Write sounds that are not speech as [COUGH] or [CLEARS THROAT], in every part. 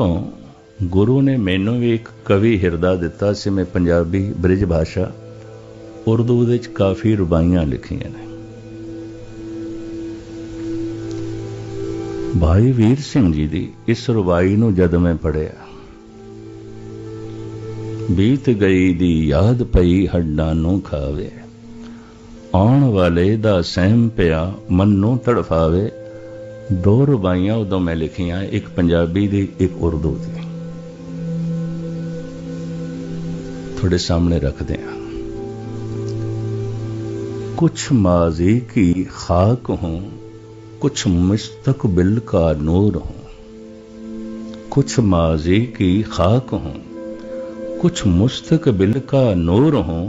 ਤੋਂ ਗੁਰੂ ਨੇ ਮੈਨੂੰ ਵੀ ਇੱਕ ਕਵੀ ਹਿਰਦਾ ਦਿੱਤਾ ਸੀ, ਮੈਂ ਪੰਜਾਬੀ ਬ੍ਰਿਜ ਭਾਸ਼ਾ ਉਰਦੂ ਵਿੱਚ ਕਾਫੀ ਰੁਬਾਈਆਂ ਲਿਖੀਆਂ ਨੇ। ਭਾਈ ਵੀਰ ਸਿੰਘ ਜੀ ਦੀ ਇਸ ਰੁਬਾਈ ਨੂੰ ਜਦ ਮੈਂ ਪੜਿਆ ਬੀਤ ਗਈ ਦੀ ਯਾਦ ਪਈ ਹੱਡਾਂ ਨੂੰ ਖਾਵੇ, ਆਉਣ ਵਾਲੇ ਦਾ ਸਹਿਮ ਪਿਆ ਮਨ ਨੂੰ ਤੜਫਾਵੇ ਦੋ ਰੁਬਾਈਆਂ ਉਦੋਂ ਮੈਂ ਲਿਖੀਆਂ ਇੱਕ ਪੰਜਾਬੀ ਦੀ ਇੱਕ ਉਰਦੂ ਦੀ ਤੁਹਾਡੇ ਸਾਹਮਣੇ ਰੱਖਦੇ ਹਾਂ कुछ माजी की खाक हूं कुछ मुस्तकबिल का नूर हूं कुछ माजी की खाक हूं कुछ मुस्तकबिल का नूर हूं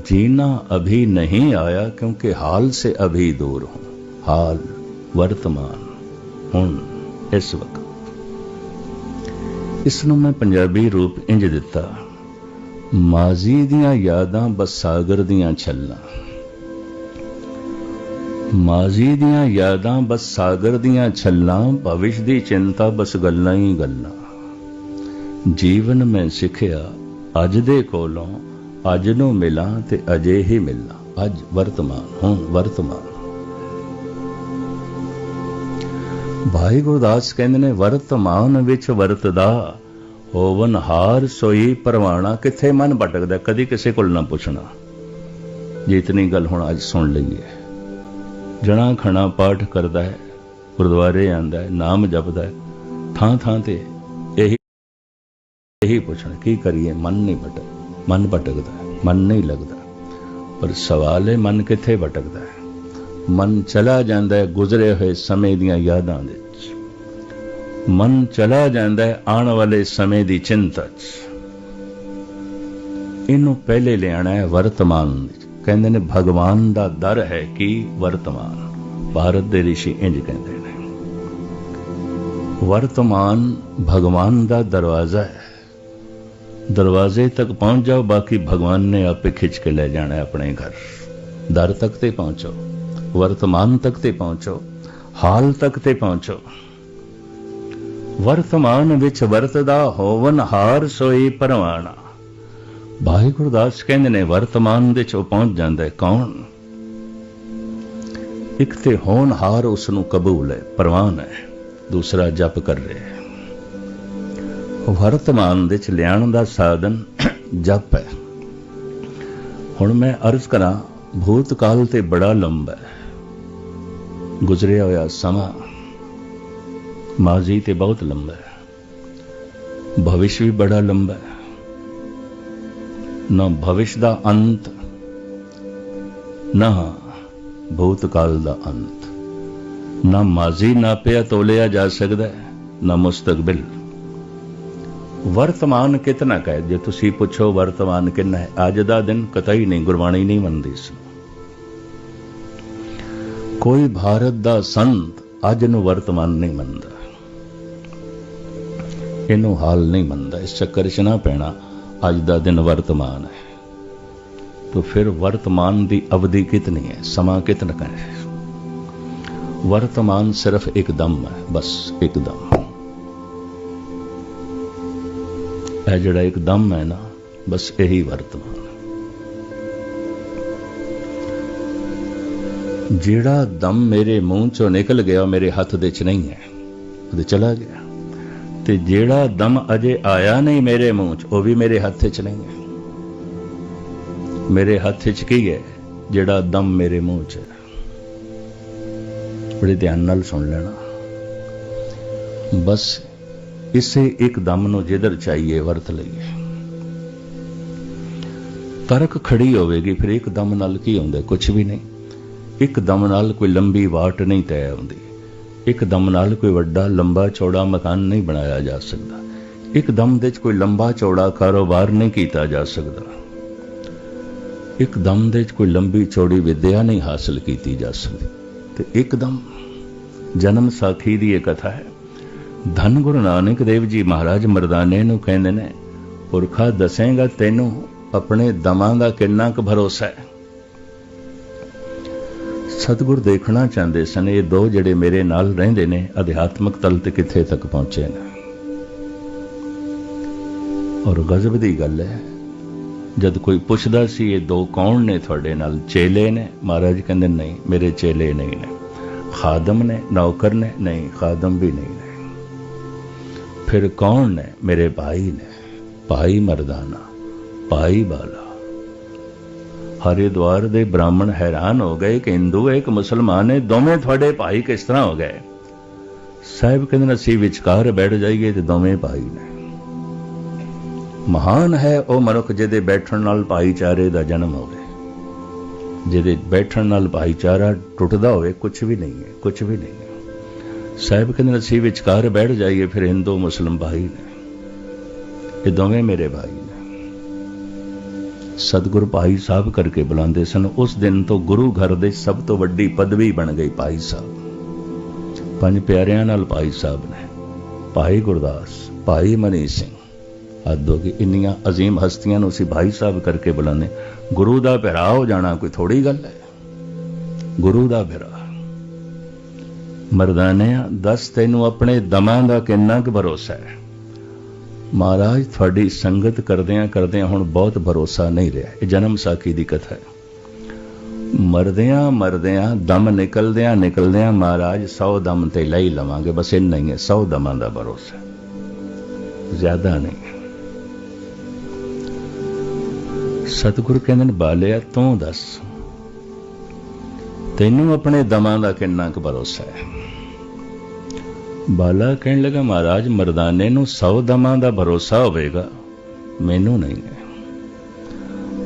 जीना अभी नहीं आया क्योंकि हाल से अभी दूर हूं हाल ਵਰਤਮਾਨ। ਹੁਣ ਇਸ ਵਕਤ। ਇਸ ਨੂੰ ਮੈਂ ਪੰਜਾਬੀ ਰੂਪ ਇੰਜ ਦਿੱਤਾ। ਮਾਜ਼ੀ ਦੀਆਂ ਯਾਦਾਂ ਬਸ ਸਾਗਰ ਦੀਆਂ ਛੱਲਾਂ। ਮਾਜ਼ੀ ਦੀਆਂ ਯਾਦਾਂ ਬਸ ਸਾਗਰ ਦੀਆਂ ਛੱਲਾਂ, ਭਵਿਸ਼ ਦੀ ਚਿੰਤਾ ਬਸ ਗੱਲਾਂ ਹੀ ਗੱਲਾਂ। ਜੀਵਨ ਮੈਂ ਸਿੱਖਿਆ ਅੱਜ ਦੇ ਕੋਲੋਂ, ਅੱਜ ਨੂੰ ਮਿਲਾਂ ਤੇ ਅਜੇ ਹੀ ਮਿਲਣਾ ਅੱਜ ਵਰਤਮਾਨ, ਹੁਣ ਵਰਤਮਾਨ। ਭਾਈ ਗੁਰਦਾਸ ਕਹਿੰਦੇ ਨੇ ਵਰਤਮਾਨ ਵਿੱਚ ਵਰਤਦਾ, ਹੋਵਨ ਹਾਰ ਸੋਈ ਪਰਵਾਣਾ, ਕਿੱਥੇ ਮਨ ਭਟਕਦਾ, ਕਦੀ ਕਿਸੇ ਕੋਲ ਨਾ ਪੁੱਛਣਾ। ਜੇ ਇਤਨੀ ਗੱਲ ਹੁਣ ਅੱਜ ਸੁਣ ਲਈਏ, ਜਣਾ ਖਣਾ ਪਾਠ ਕਰਦਾ ਹੈ, ਗੁਰਦੁਆਰੇ ਆਂਦਾ ਹੈ, ਨਾਮ ਜਪਦਾ ਹੈ, ਥਾਂ ਥਾਂ ਤੇ ਇਹੀ ਇਹੀ ਪੁੱਛਣਾ, ਕੀ ਕਰੀਏ, ਮਨ ਨਹੀਂ ਭਟਕ ਮਨ ਭਟਕਦਾ, ਮਨ ਨਹੀਂ ਲੱਗਦਾ, ਪਰ ਸਵਾਲ ਹੈ ਮਨ ਕਿੱਥੇ ਭਟਕਦਾ ਹੈ? ਮਨ ਚਲਾ ਜਾਂਦਾ ਹੈ ਗੁਜ਼ਰੇ ਹੋਏ ਸਮੇਂ ਦੀਆਂ ਯਾਦਾਂ ਦੇ ਵਿੱਚ। ਮਨ ਚਲਾ ਜਾਂਦਾ ਹੈ ਆਉਣ ਵਾਲੇ ਸਮੇਂ ਦੀ ਚਿੰਤਾ 'ਚ। ਇਹਨੂੰ ਪਹਿਲੇ ਲਿਆਣਾ ਹੈ ਵਰਤਮਾਨ ਵਿੱਚ। ਕਹਿੰਦੇ ਨੇ, ਭਗਵਾਨ ਦਾ ਦਰ ਹੈ ਕਿ ਵਰਤਮਾਨ। ਭਾਰਤ ਦੇ ઋષਿ ਇੰਜ ਕਹਿੰਦੇ ਨੇ। ਵਰਤਮਾਨ ਭਗਵਾਨ ਦਾ ਦਰਵਾਜ਼ਾ ਹੈ। ਦਰਵਾਜ਼ੇ ਤੱਕ ਪਹੁੰਚ ਜਾਓ, ਬਾਕੀ ਭਗਵਾਨ ਨੇ ਆਪੇ ਖਿੱਚ ਕੇ ਲੈ ਜਾਣਾ ਹੈ ਆਪਣੇ ਘਰ। ਦਰ ਤੱਕ ਤੇ ਪਹੁੰਚੋ। ਵਰਤਮਾਨ ਤੱਕ ਤੇ ਪਹੁੰਚੋ, ਹਾਲ ਤੱਕ ਤੇ ਪਹੁੰਚੋ। ਵਰਤਮਾਨ ਵਿੱਚ ਵਰਤਦਾ ਹੋਵਨ ਹਾਰ ਸੋਈ ਪਰਵਾਣਾ। ਭਾਈ ਗੁਰਦਾਸ ਕਹਿੰਦੇ ਨੇ, ਵਰਤਮਾਨ ਦੇ ਚ ਉਹ ਪਹੁੰਚ ਜਾਂਦਾ ਹੈ ਕੌਣ? ਇੱਕ ਤੇ ਹੋਣਹਾਰ ਉਸ ਨੂੰ ਕਬੂਲ ਹੈ, ਪ੍ਰਵਾਨ ਹੈ, ਦੂਸਰਾ ਜਪ ਕਰ ਰਿਹਾ ਹੈ। ਵਰਤਮਾਨ ਦੇ ਚ ਲਿਆਉਣ ਦਾ ਸਾਧਨ [CLEARS THROAT] ਜਪ ਹੈ। ਹੁਣ ਮੈਂ ਅਰਜ਼ ਕਰਾਂ, ਭੂਤਕਾਲ ਤੇ ਬੜਾ ਲੰਬਾ ਹੈ। ਗੁਜ਼ਰਿਆ ਹੋਇਆ ਸਮਾਂ ਮਾਜ਼ੀ ਤੇ ਬਹੁਤ ਲੰਬਾ ਹੈ। ਭਵਿਸ਼ ਵੀ ਬੜਾ ਲੰਬਾ ਹੈ। ਨਾ ਭਵਿਸ਼ ਦਾ ਅੰਤ, ਨਾ ਭੂਤਕਾਲ ਦਾ ਅੰਤ। ਨਾ ਮਾਜ਼ੀ ਨਾਪਿਆ ਤੋਲਿਆ ਜਾ ਸਕਦਾ ਹੈ, ਨਾ ਮੁਸਤਕਬਲ। ਵਰਤਮਾਨ ਕਿਤਨਾ ਕਹੇ ਜੇ ਤੁਸੀਂ ਪੁੱਛੋ ਵਰਤਮਾਨ ਕਿੰਨਾ ਹੈ? ਅੱਜ ਦਾ ਦਿਨ ਕਤਈ ਨਹੀਂ, ਗੁਰਬਾਣੀ ਨਹੀਂ ਮੰਨਦੀ ਸੀ। ਕੋਈ ਭਾਰਤ ਦਾ ਸੰਤ ਅੱਜ ਨੂੰ ਵਰਤਮਾਨ ਨਹੀਂ ਮੰਨਦਾ। ਇਹਨੂੰ ਹਾਲ ਨਹੀਂ ਮੰਨਦਾ। ਇਸ ਚੱਕਰ 'ਚ ਨਾ ਪੈਣਾ, ਅੱਜ ਦਾ ਦਿਨ ਵਰਤਮਾਨ ਹੈ। ਤਾਂ ਫਿਰ ਵਰਤਮਾਨ ਦੀ ਅਵਧੀ ਕਿਤਨੀ ਹੈ? ਸਮਾਂ ਕਿਤਨਾ ਹੈ? ਵਰਤਮਾਨ ਸਿਰਫ ਇੱਕ ਦਮ ਹੈ, ਬਸ ਇੱਕਦਮ ਇਹ ਜਿਹੜਾ ਇੱਕਦਮ ਹੈ ਨਾ, ਬਸ ਇਹੀ ਵਰਤਮਾਨ। ਜਿਹੜਾ ਦਮ ਮੇਰੇ ਮੂੰਹ ਚੋਂ ਨਿਕਲ ਗਿਆ ਉਹ ਮੇਰੇ ਹੱਥ ਦੇ ਚ ਨਹੀਂ ਹੈ, ਉਹਦੇ ਚਲਾ ਗਿਆ। ਤੇ ਜਿਹੜਾ ਦਮ ਅਜੇ ਆਇਆ ਨਹੀਂ ਮੇਰੇ ਮੂੰਹ ਚ, ਉਹ ਵੀ ਮੇਰੇ ਹੱਥ 'ਚ ਨਹੀਂ ਹੈ। ਮੇਰੇ ਹੱਥ 'ਚ ਕੀ ਹੈ, ਜਿਹੜਾ ਦਮ ਮੇਰੇ ਮੂੰਹ 'ਚ ਹੈ? ਬੜੇ ਧਿਆਨ ਨਾਲ ਸੁਣ ਲੈਣਾ। ਬਸ ਇਸੇ ਇੱਕ ਦਮ ਨੂੰ ਜਿੱਧਰ ਚਾਹੀਏ, ਵਰਤ ਲਈਏ। ਤਰਕ ਖੜੀ ਹੋਵੇਗੀ, ਫਿਰ ਇੱਕ ਦਮ ਨਾਲ ਕੀ ਹੁੰਦਾ ਕੁਝ ਵੀ ਨਹੀਂ। ਇੱਕ ਦਮ ਨਾਲ ਕੋਈ ਲੰਬੀ ਵਾਟ ਨਹੀਂ ਤੈਅ ਹੁੰਦੀ। ਇੱਕ ਦਮ ਨਾਲ ਕੋਈ ਵੱਡਾ ਲੰਬਾ ਚੌੜਾ ਮਕਾਨ ਨਹੀਂ ਬਣਾਇਆ ਜਾ ਸਕਦਾ। ਇੱਕ ਦਮ ਦੇ ਵਿੱਚ ਕੋਈ ਲੰਬਾ ਚੌੜਾ ਕਾਰੋਬਾਰ ਨਹੀਂ ਕੀਤਾ ਜਾ ਸਕਦਾ। ਇੱਕ ਦਮ ਦੇ ਵਿੱਚ ਕੋਈ ਲੰਬੀ ਚੌੜੀ ਵਿਦਿਆ ਨਹੀਂ ਹਾਸਲ ਕੀਤੀ ਜਾ ਸਕਦੀ। ਤੇ ਇੱਕਦਮ ਜਨਮ ਸਾਖੀ ਦੀ ਇਹ ਕਥਾ ਹੈ। ਧੰਨ ਗੁਰੂ ਨਾਨਕ ਦੇਵ ਜੀ ਮਹਾਰਾਜ ਮਰਦਾਨੇ ਨੂੰ ਕਹਿੰਦੇ ਨੇ, ਪੁਰਖਾ ਦੱਸੇਗਾ ਤੈਨੂੰ ਆਪਣੇ ਦਮਾਂ ਦਾ ਕਿੰਨਾ ਕੁ ਭਰੋਸਾ ਹੈ। ਸਤਿਗੁਰ ਦੇਖਣਾ ਚਾਹੁੰਦੇ ਸਨ, ਇਹ ਦੋ ਜਿਹੜੇ ਮੇਰੇ ਨਾਲ ਰਹਿੰਦੇ ਨੇ, ਅਧਿਆਤਮਕ ਤਲ ਤੇ ਕਿੱਥੇ ਤੱਕ ਪਹੁੰਚੇ ਨੇ। ਔਰ ਗਜ਼ਬ ਦੀ ਗੱਲ ਹੈ, ਜਦ ਕੋਈ ਪੁੱਛਦਾ ਸੀ, ਇਹ ਦੋ ਕੌਣ ਨੇ ਤੁਹਾਡੇ ਨਾਲ? ਚੇਲੇ ਨੇ? ਮਹਾਰਾਜ ਕਹਿੰਦੇ, ਨਹੀਂ, ਮੇਰੇ ਚੇਲੇ ਨਹੀਂ ਨੇ। ਖਾਦਮ ਨੇ, ਨੌਕਰ ਨੇ, ਨਹੀਂ, ਖਾਦਮ ਵੀ ਨਹੀਂ ਨੇ। ਫਿਰ ਕੌਣ ਨੇ? ਮੇਰੇ ਭਾਈ ਨੇ। ਭਾਈ ਮਰਦਾਨਾ, ਭਾਈ ਬਾਲਾ। ਹਰਿਦੁਆਰ ਦੇ ਬ੍ਰਾਹਮਣ ਹੈਰਾਨ ਹੋ ਗਏ ਕਿ ਹਿੰਦੂ ਹੈ ਇੱਕ ਮੁਸਲਮਾਨ ਹੈ ਦੋਵੇਂ ਤੁਹਾਡੇ ਭਾਈ ਕਿਸ ਤਰ੍ਹਾਂ ਹੋ ਗਏ? ਸਾਹਿਬ ਕਹਿੰਦੇ ਨੇ, ਅਸੀਂ ਵਿਚਕਾਰ ਬੈਠ ਜਾਈਏ ਤੇ ਦੋਵੇਂ ਭਾਈ ਨੇ। ਮਹਾਨ ਹੈ ਉਹ ਮਨੁੱਖ ਜਿਹਦੇ ਬੈਠਣ ਨਾਲ ਭਾਈਚਾਰੇ ਦਾ ਜਨਮ ਹੋਵੇ। ਜਿਹਦੇ ਬੈਠਣ ਨਾਲ ਭਾਈਚਾਰਾ ਟੁੱਟਦਾ ਹੋਵੇ ਕੁਝ ਵੀ ਨਹੀਂ ਹੈ ਕੁਝ ਵੀ ਨਹੀਂ ਹੈ। ਸਾਹਿਬ ਕਹਿੰਦੇ ਅਸੀਂ ਵਿਚਕਾਰ ਬੈਠ ਜਾਈਏ, ਫਿਰ ਹਿੰਦੂ, ਮੁਸਲਮ ਭਾਈ ਨੇ। ਇਹ ਦੋਵੇਂ ਮੇਰੇ ਭਾਈ ਨੇ। ਸਤਿਗੁਰ ਭਾਈ ਸਾਹਿਬ ਕਰਕੇ ਬੁਲਾਉਂਦੇ ਸਨ। ਉਸ ਦਿਨ ਤੋਂ ਗੁਰੂ ਘਰ ਦੇ ਸਭ ਤੋਂ ਵੱਡੀ ਪਦਵੀ ਬਣ ਗਈ ਭਾਈ ਸਾਹਿਬ। ਪੰਜ ਪਿਆਰਿਆਂ ਨਾਲ ਭਾਈ ਸਾਹਿਬ ਨੇ, ਭਾਈ ਗੁਰਦਾਸ, ਭਾਈ ਮਨੀ ਸਿੰਘ, ਆਦੋ ਕਿ ਇੰਨੀਆਂ ਅਜ਼ੀਮ ਹਸਤੀਆਂ ਨੂੰ ਅਸੀਂ ਭਾਈ ਸਾਹਿਬ ਕਰਕੇ ਬੁਲਾਉਂਦੇ ਗੁਰੂ ਦਾ ਭਰਾ ਹੋ ਜਾਣਾ ਕੋਈ ਥੋੜੀ ਗੱਲ ਹੈ। ਗੁਰੂ ਦਾ ਭਰਾ। ਮਰਦਾਨਿਆਂ, ਦੱਸ ਤੈਨੂੰ ਆਪਣੇ ਦਮਾਂ ਦਾ ਕਿੰਨਾ ਕੁ ਭਰੋਸਾ ਹੈ? ਮਹਾਰਾਜ, ਤੁਹਾਡੀ ਸੰਗਤ ਕਰਦਿਆਂ ਕਰਦਿਆਂ ਹੁਣ ਬਹੁਤ ਭਰੋਸਾ ਨਹੀਂ ਰਿਹਾ। ਇਹ ਜਨਮ ਸਾਖੀ ਦੀ ਕਥਾ ਹੈ। ਮਰਦਿਆਂ ਮਰਦਿਆਂ, ਦਮ ਨਿਕਲਦਿਆਂ ਨਿਕਲਦਿਆਂ ਮਹਾਰਾਜ 100 ਦਮ ਤੇ ਲੈ ਹੀ ਲਵਾਂਗੇ। ਬਸ ਇੰਨਾ ਹੀ ਹੈ 100 ਦਮਾਂ ਦਾ ਭਰੋਸਾ ਜ਼ਿਆਦਾ ਨਹੀਂ। ਸਤਿਗੁਰ ਕਹਿੰਦੇ ਨੇ, ਬਾਲਿਆ, ਤੂੰ ਦੱਸ। ਤੈਨੂੰ ਆਪਣੇ ਦਮਾਂ ਦਾ ਕਿੰਨਾ ਕੁ ਭਰੋਸਾ ਹੈ? ਬਾਲਾ ਕਹਿਣ ਲੱਗਾ, ਮਹਾਰਾਜ, ਮਰਦਾਨੇ ਨੂੰ 100 ਦਮਾਂ ਦਾ ਭਰੋਸਾ ਹੋਵੇਗਾ। ਮੈਨੂੰ ਨਹੀਂ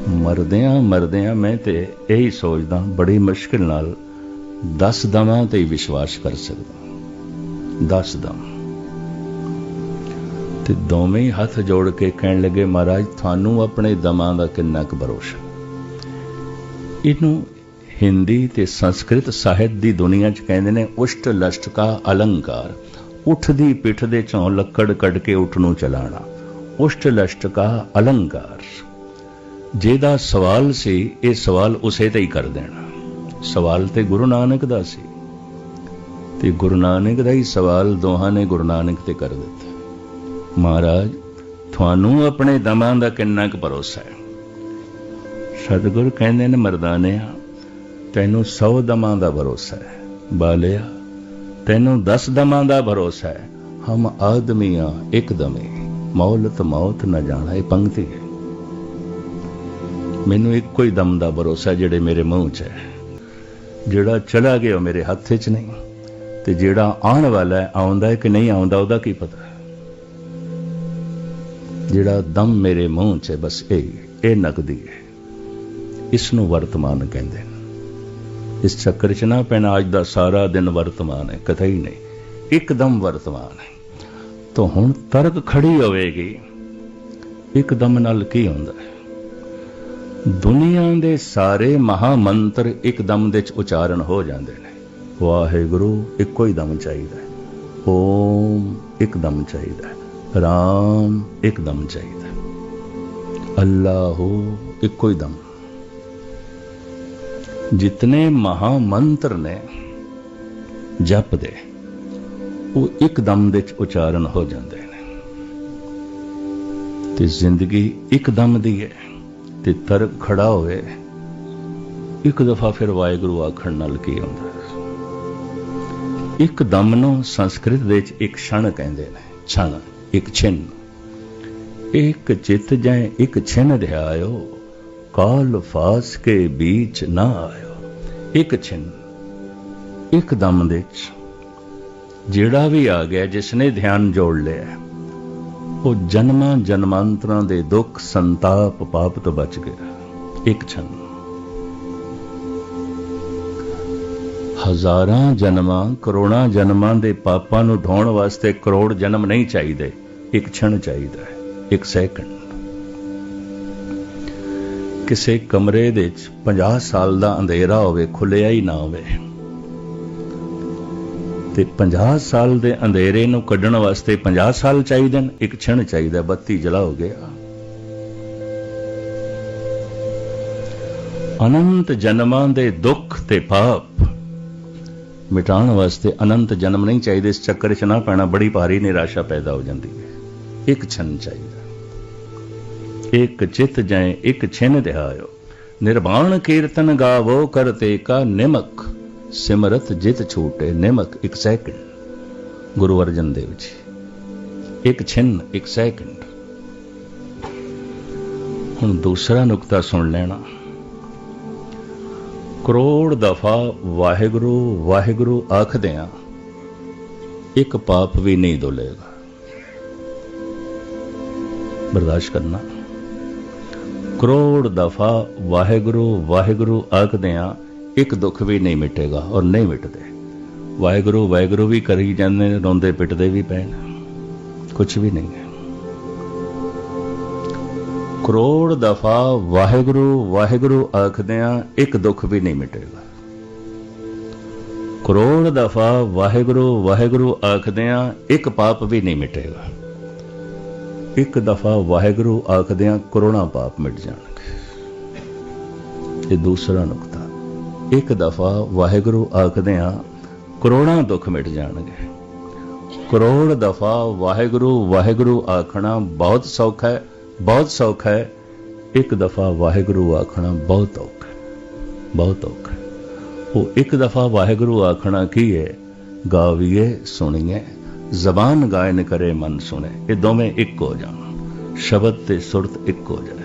ਮਰਦਿਆਂ ਮਰਦਿਆਂ ਮੈਂ ਤੇ ਇਹੀ ਸੋਚਦਾ, ਬੜੀ ਮੁਸ਼ਕਿਲ ਨਾਲ 10 ਦਮਾਂ ਤੇ ਹੀ ਵਿਸ਼ਵਾਸ ਕਰ ਸਕਦਾ। 10 ਦਮ। ਤੇ ਦੋਵੇਂ ਹੱਥ ਜੋੜ ਕੇ ਕਹਿਣ ਲੱਗੇ, ਮਹਾਰਾਜ, ਤੁਹਾਨੂੰ ਆਪਣੇ ਦਮਾਂ ਦਾ ਕਿੰਨਾ ਕੁ ਭਰੋਸਾ? ਇਹਨੂੰ ਹਿੰਦੀ ਤੇ ਸੰਸਕ੍ਰਿਤ ਸਾਹਿਤ ਦੀ ਦੁਨੀਆ 'ਚ ਕਹਿੰਦੇ ਨੇ ਉਸ਼ਟ ਲਸ਼ਟ ਕਾ ਅਲੰਕਾਰ। ਉਠਦੀ ਪਿੱਠ ਦੇ ਚੋਂ ਲੱਕੜ ਕੱਢ ਕੇ ਉਠ ਨੂੰ ਚਲਾਣਾ। ਉਸ਼ਟ ਲਸ਼ਟ ਕਾ ਅਲੰਕਾਰ। ਜਿਹਦਾ ਸਵਾਲ ਸੀ, ਇਹ ਸਵਾਲ ਉਸੇ ਤੇ ਹੀ ਕਰ ਦੇਣਾ। ਸਵਾਲ ਤੇ ਗੁਰੂ ਨਾਨਕ ਦਾ ਸੀ। ਤੇ ਗੁਰੂ ਨਾਨਕ ਦਾ ਹੀ ਸਵਾਲ ਦੋਹਾਂ ਨੇ ਗੁਰੂ ਨਾਨਕ ਤੇ ਕਰ ਦਿੱਤਾ। ਮਹਾਰਾਜ, ਤੁਹਾਨੂੰ ਆਪਣੇ ਦਮਾਂ ਦਾ ਕਿੰਨਾ ਕੁ ਭਰੋਸਾ ਹੈ? ਸਤਿਗੁਰ ਕਹਿੰਦੇ ਨੇ, ਮਰਦਾਨਿਆਂ ਤੈਨੂੰ 100 ਦਮਾਂ ਦਾ ਭਰੋਸਾ ਹੈ। ਬਾਲਿਆ, ਤੈਨੂੰ 10 ਦਮਾਂ ਦਾ ਭਰੋਸਾ ਹੈ। ਹਮ ਆਦਮੀਆਂ ਇੱਕ ਦਮੇ, ਮੌਲਤ ਮੌਤ ਨਾ ਜਾਣਾ ਇਹ ਪੰਕਤੀ ਹੈ। ਮੈਨੂੰ ਇੱਕੋ ਹੀ ਦਮ ਦਾ ਭਰੋਸਾ ਜਿਹੜੇ ਮੇਰੇ ਮੂੰਹ 'ਚ ਹੈ। ਜਿਹੜਾ ਚਲਾ ਗਿਆ ਉਹ ਮੇਰੇ ਹੱਥ 'ਚ ਨਹੀਂ, ਤੇ ਜਿਹੜਾ ਆਉਣ ਵਾਲਾ ਹੈ, ਆਉਂਦਾ ਹੈ ਕਿ ਨਹੀਂ ਆਉਂਦਾ, ਉਹਦਾ ਕੀ ਪਤਾ ਜਿਹੜਾ ਦਮ ਮੇਰੇ ਮੂੰਹ 'ਚ ਹੈ, ਬਸ ਇਹ ਇਹ ਨਕਦੀ ਹੈ। ਇਸ ਨੂੰ ਵਰਤਮਾਨ ਕਹਿੰਦੇ ਨੇ। ਇਸ ਚੱਕਰ 'ਚ ਨਾ ਪੈਣਾ, ਅੱਜ ਦਾ ਸਾਰਾ ਦਿਨ ਵਰਤਮਾਨ ਹੈ, ਕਥਾ ਹੀ ਨਹੀਂ, ਇੱਕਦਮ ਵਰਤਮਾਨ ਹੈ। ਤਾਂ ਹੁਣ ਤਰਕ ਖੜੀ ਹੋਵੇਗੀ, ਇੱਕਦਮ ਨਾਲ ਕੀ ਹੁੰਦਾ ਹੈ? ਦੁਨੀਆ ਦੇ ਸਾਰੇ ਮਹਾ ਮੰਤਰ ਇੱਕਦਮ ਦੇ ਚ ਉਚਾਰਨ ਹੋ ਜਾਂਦੇ ਨੇ। ਵਾਹਿਗੁਰੂ, ਇੱਕੋ ਹੀ ਦਮ ਚਾਹੀਦਾ ਹੈ। ਓਮ, ਇੱਕਦਮ ਚਾਹੀਦਾ ਹੈ। ਰਾਮ, ਇੱਕਦਮ ਚਾਹੀਦਾ ਹੈ। ਅੱਲਾਹੂ, ਇੱਕੋ ਹੀ ਦਮ। ਜਿਤਨੇ ਮਹਾ ਮੰਤਰ ਨੇ, ਜਪ ਦੇ, ਉਹ ਇੱਕਦਮ ਦੇ ਉਚਾਰਨ ਹੋ ਜਾਂਦੇ ਨੇ। ਤੇ ਜ਼ਿੰਦਗੀ ਇੱਕਦਮ ਦੀ ਹੈ ਤੇ ਤਰਕ ਖੜਾ ਹੋਵੇ, ਇੱਕ ਦਫਾ ਫਿਰ ਵਾਹਿਗੁਰੂ ਆਖਣ ਨਾਲ ਕੀ ਹੁੰਦਾ? ਇੱਕ ਦਮ ਨੂੰ ਸੰਸਕ੍ਰਿਤ ਦੇ ਵਿੱਚ ਇੱਕ ਛਣ ਕਹਿੰਦੇ ਨੇ, ਛਣ, ਇੱਕ ਛਿਨ। ਇੱਕ ਚਿੱਤ ਜੈ ਇੱਕ ਛਿਨ ਧਿਆਇਓ ਕਾਲ ਫਾਸ ਕੇ ਵਿੱਚ ਨਾ ਆਇਓ। ਇੱਕ ਛਿਨ, ਇੱਕ ਦਮ ਦੇ ਵਿੱਚ ਜਿਹੜਾ ਵੀ ਆ ਗਿਆ ਜਿਸ ਨੇ ਧਿਆਨ ਜੋੜ ਲਿਆ, ਉਹ ਜਨਮਾਂ ਜਨਮਾਂਤਰਾਂ ਦੇ ਦੁੱਖ ਸੰਤਾਪ ਪਾਪ ਤੋਂ ਬਚ ਗਿਆ। ਇੱਕ ਛਨ। ਹਜ਼ਾਰਾਂ ਜਨਮਾਂ, ਕਰੋੜਾਂ ਜਨਮਾਂ ਦੇ ਪਾਪਾਂ ਨੂੰ ਧੋਣ ਵਾਸਤੇ ਕਰੋੜ ਜਨਮ ਨਹੀਂ ਚਾਹੀਦੇ। ਇੱਕ ਛਣ ਚਾਹੀਦਾ ਹੈ। ਇੱਕ ਸੈਕਿੰਡ। ਕਿਸੇ ਕਮਰੇ ਦੇ ਵਿੱਚ 50 ਸਾਲ ਦਾ ਅੰਧੇਰਾ ਹੋਵੇ ਖੁੱਲਿਆ ਹੀ ਨਾ ਹੋਵੇ। ਤੇ 50 ਸਾਲ ਦੇ ਅੰਧੇਰੇ ਨੂੰ ਕੱਢਣ ਵਾਸਤੇ 50 ਸਾਲ ਚਾਹੀਦੇ ਨੇ, ਇੱਕ ਛਣ ਚਾਹੀਦਾ, ਬੱਤੀ ਜਲਾ ਹੋ ਗਿਆ। ਅਨੰਤ ਜਨਮਾਂ ਦੇ ਦੁੱਖ ਤੇ ਪਾਪ ਮਿਟਾਉਣ ਵਾਸਤੇ ਅਨੰਤ ਜਨਮ ਨਹੀਂ ਚਾਹੀਦੇ, ਇਸ ਚੱਕਰ 'ਚ ਨਾ ਪੈਣਾ, ਬੜੀ ਭਾਰੀ ਨਿਰਾਸ਼ਾ ਪੈਦਾ ਹੋ ਜਾਂਦੀ ਹੈ। ਇੱਕ ਛਣ ਚਾਹੀਦਾ। ਇੱਕ ਚਿਤ ਜੈ ਇੱਕ ਛਿਨ ਦਿਹਾਇਓ। ਨਿਰਵਾਣ ਕੀਰਤਨ ਗਾਵੋ ਕਰਤੇ ਕਾ ਨਿਮਕ ਸਿਮਰਤ ਜਿਤ ਛੂਟੇ ਨਿਮਕ ਇੱਕ ਸੈਕਿੰਡ। ਗੁਰੂ ਅਰਜਨ ਦੇਵ ਜੀ, ਇੱਕ ਛਿੰਨ, ਇੱਕ ਸੈਕਿੰਡ। ਹੁਣ ਦੂਸਰਾ ਨੁਕਤਾ ਸੁਣ ਲੈਣਾ। ਕਰੋੜ ਦਫਾ ਵਾਹਿਗੁਰੂ ਵਾਹਿਗੁਰੂ ਆਖਦੇ ਆ, ਇੱਕ ਪਾਪ ਵੀ ਨਹੀਂ ਦੋਲੇਗਾ। ਬਰਦਾਸ਼ਤ ਕਰਨਾ। ਕਰੋੜ ਦਫਾ ਵਾਹਿਗੁਰੂ ਵਾਹਿਗੁਰੂ ਆਖਦੇ ਆ ਇੱਕ ਦੁੱਖ ਵੀ ਨਹੀਂ ਮਿਟੇਗਾ ਔਰ ਨਹੀਂ ਮਿਟਦੇ। ਵਾਹਿਗੁਰੂ ਵਾਹਿਗੁਰੂ ਵੀ ਕਰੀ ਜਾਂਦੇ ਨੇ, ਰੋਂਦੇ ਪਿੱਟਦੇ ਵੀ ਪਏ ਨੇ। ਕੁਝ ਵੀ ਨਹੀਂ ਹੈ। ਕਰੋੜ ਦਫਾ ਵਾਹਿਗੁਰੂ ਵਾਹਿਗੁਰੂ ਆਖਦੇ ਆ ਇੱਕ ਦੁੱਖ ਵੀ ਨਹੀਂ ਮਿਟੇਗਾ। ਕਰੋੜ ਦਫਾ ਵਾਹਿਗੁਰੂ ਵਾਹਿਗੁਰੂ ਆਖਦੇ ਆ ਇੱਕ ਪਾਪ ਵੀ ਨਹੀਂ ਮਿਟੇਗਾ। ਇੱਕ ਦਫਾ ਵਾਹਿਗੁਰੂ ਆਖਦਿਆਂ ਆ ਕਰੋਨਾ ਪਾਪ ਮਿਟ ਜਾਣਗੇ। ਇਹ ਦੂਸਰਾ ਨੁਕਤਾ। ਇੱਕ ਦਫਾ ਵਾਹਿਗੁਰੂ ਆਖਦਿਆਂ ਆ ਕਰੋੜਾਂ ਦੁੱਖ ਮਿਟ ਜਾਣਗੇ। ਕਰੋੜ ਦਫਾ ਵਾਹਿਗੁਰੂ ਵਾਹਿਗੁਰੂ ਆਖਣਾ ਬਹੁਤ ਸੌਖਾ ਹੈ, ਬਹੁਤ ਸੌਖਾ ਹੈ। ਇੱਕ ਦਫਾ ਵਾਹਿਗੁਰੂ ਆਖਣਾ ਬਹੁਤ ਔਖਾ ਬਹੁਤ ਔਖਾ ਉਹ ਇੱਕ ਦਫਾ ਵਾਹਿਗੁਰੂ ਆਖਣਾ ਕੀ ਹੈ? ਗਾਵੀਏ, ਸੁਣੀਏ। ਜ਼ਬਾਨ ਗਾਇਨ ਕਰੇ ਮਨ ਸੁਣੇ। ਇਹ ਦੋਵੇਂ ਇੱਕ ਹੋ ਜਾਣ। ਸ਼ਬਦ ਤੇ ਸੁਰਤ ਇੱਕ ਹੋ ਜਾਏ।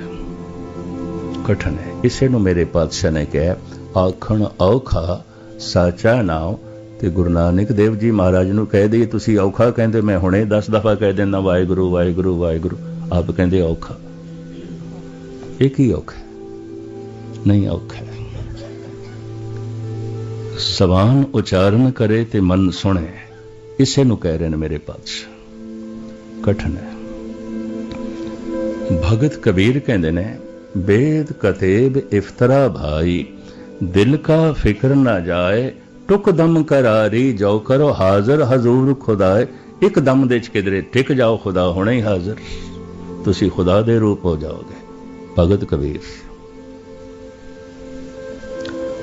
ਕਠਨ ਹੈ। ਇਸੇ ਨੂੰ ਮੇਰੇ ਪਾਤਸ਼ਾਹ ਨੇ ਕਿਹਾ, ਆਖਣ ਔਖਾ ਸਾਚਾ ਨਾਮ ਤੇ ਗੁਰੂ ਨਾਨਕ ਦੇਵ ਜੀ ਮਹਾਰਾਜ ਨੂੰ ਕਹਿ ਦਈਏ, ਤੁਸੀਂ ਔਖਾ ਕਹਿੰਦੇ, ਮੈਂ ਹੁਣੇ 10 ਦਫਾ ਕਹਿ ਦਿੰਦਾ, ਵਾਹਿਗੁਰੂ ਵਾਹਿਗੁਰੂ ਵਾਹਿਗੁਰੂ। ਆਪ ਕਹਿੰਦੇ ਔਖਾ। ਇਹ ਕੀ ਔਖਾ ਨਹੀਂ ਔਖਾ ਸਵਾਨ ਉਚਾਰਨ ਕਰੇ ਤੇ ਮਨ ਸੁਣੇ। ਇਸੇ ਨੂੰ ਕਹਿ ਰਹੇ ਨੇ ਮੇਰੇ ਪਾਤਸ਼ਾਹ। ਕਠਨ ਹੈ। ਭਗਤ ਕਬੀਰ ਕਹਿੰਦੇ ਨੇ ਬੇਦ ਕਤੇਬ ਇਫਤਰਾ ਭਾਈ, ਦਿਲ ਕਾ ਫਿਕਰ ਨਾ ਜਾਏ ਟੁਕ ਦਮ ਕਰਾਰੀ ਜੋ ਕਰੋ ਹਾਜ਼ਰ, ਹਜ਼ੂਰ ਖੁਦਾਏ ਇੱਕ ਦਮ ਦੇ ਚ ਕਿਧਰੇ ਟਿਕ ਜਾਓ, ਖੁਦਾ ਹੁਣੇ ਹੀ ਹਾਜ਼ਰ। ਤੁਸੀਂ ਖੁਦਾ ਦੇ ਰੂਪ ਹੋ ਜਾਓਗੇ, ਭਗਤ ਕਬੀਰ।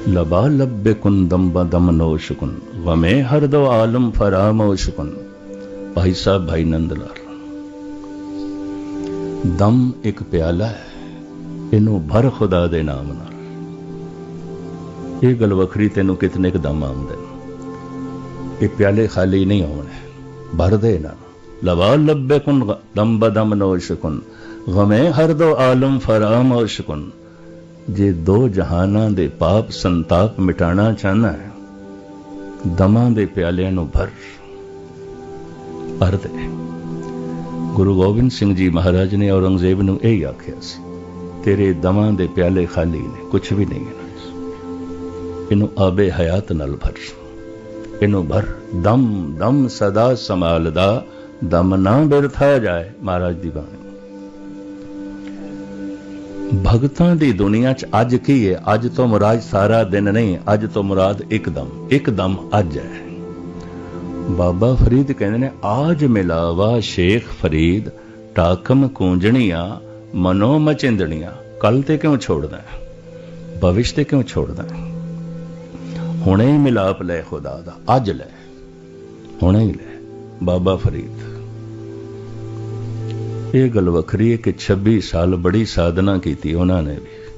ਲਬਾ ਲੱਬੇ ਕੁਨ ਦਮ ਬਦਮ ਨੋਸ਼ਕੁਨ ਵਮੇ ਹਰ ਦੋ ਆਲਮ ਫਰਾਮੋਸ਼ਕੁਨ ਭਾਈ ਸਾਹਿਬ ਭਾਈ ਨੰਦ ਲਾਲ ਦਮ ਇੱਕ ਪਿਆਲਾ ਹੈ ਇਹਨੂੰ ਭਰ ਖੁਦਾ ਦੇ ਨਾਮ ਨਾਲ ਇਹ ਗੱਲ ਵੱਖਰੀ ਤੈਨੂੰ ਕਿਤਨੇ ਕ ਦਮ ਆਉਂਦੇ ਨੇ ਇਹ ਪਿਆਲੇ ਖਾਲੀ ਨਹੀਂ ਹੋਣੇ ਭਰ ਦੇ ਨਾਲ ਲਵਾ ਲੱਬੇ ਕੁਨ ਦਮ ਬਦਮ ਨੋਸ਼ਕੁਨ ਗਮੇ ਹਰ ਦੋ ਆਲਮ ਫਰਾਮੋਸ਼ਕੁਨ ਜੇ ਦੋ ਜਹਾਨਾਂ ਦੇ ਪਾਪ ਸੰਤਾਪ ਮਿਟਾਣਾ ਚਾਹਨਾ ਹੈ, ਦਮਾਂ ਦੇ ਪਿਆਲਿਆਂ ਨੂੰ ਭਰ। ਭਰ ਦੇ ਗੁਰੂ ਗੋਬਿੰਦ ਸਿੰਘ ਜੀ ਮਹਾਰਾਜ ਨੇ ਔਰੰਗਜ਼ੇਬ ਨੂੰ ਇਹ ਆਖਿਆ ਸੀ, ਤੇਰੇ ਦਮਾਂ ਦੇ ਪਿਆਲੇ ਖਾਲੀ ਨੇ ਕੁਝ ਵੀ ਨਹੀਂ ਹੈ। ਇਹਨੂੰ ਆਬੇ ਹਯਾਤ ਨਾਲ ਭਰ। ਇਹਨੂੰ ਭਰ, ਦਮ ਦਮ ਸਦਾ ਸੰਭਾਲਦਾ, ਦਮ ਨਾ ਬਿਰਥਾ ਜਾਏ, ਮਹਾਰਾਜ ਦੀ ਬਾਣੀ। ਭਗਤਾਂ ਦੀ ਦੁਨੀਆ 'ਚ ਅੱਜ ਕੀ ਹੈ ਅੱਜ ਤੋਂ ਮੁਰਾਦ ਸਾਰਾ ਦਿਨ ਨਹੀਂ, ਅੱਜ ਤੋਂ ਮੁਰਾਦ ਇੱਕਦਮ। ਇੱਕਦਮ ਅੱਜ ਹੈ। ਬਾਬਾ ਫਰੀਦ ਕਹਿੰਦੇ ਨੇ, ਆਜ ਮਿਲਾਵਾ ਸ਼ੇਖ ਫਰੀਦ, ਟਾਕਮ ਕੂੰਜਣੀਆਂ, ਮਨੋ ਮਚਿੰਦਣੀਆਂ। ਕੱਲ ਤੇ ਕਿਉਂ ਛੋੜਦਾ ਹੈ? ਭਵਿਸ਼ ਤੇ ਕਿਉਂ ਛੋੜਦਾ ਹੈ? ਹੁਣੇ ਹੀ ਮਿਲਾਪ ਲੈ ਖੁਦਾ ਦਾ। ਅੱਜ ਲੈ। ਹੁਣੇ ਹੀ ਲੈ। ਬਾਬਾ ਫਰੀਦ। ਇਹ ਗੱਲ ਵੱਖਰੀ ਹੈ ਕਿ 26 ਸਾਲ ਬੜੀ ਸਾਧਨਾ ਕੀਤੀ ਉਹਨਾਂ ਨੇ ਵੀ।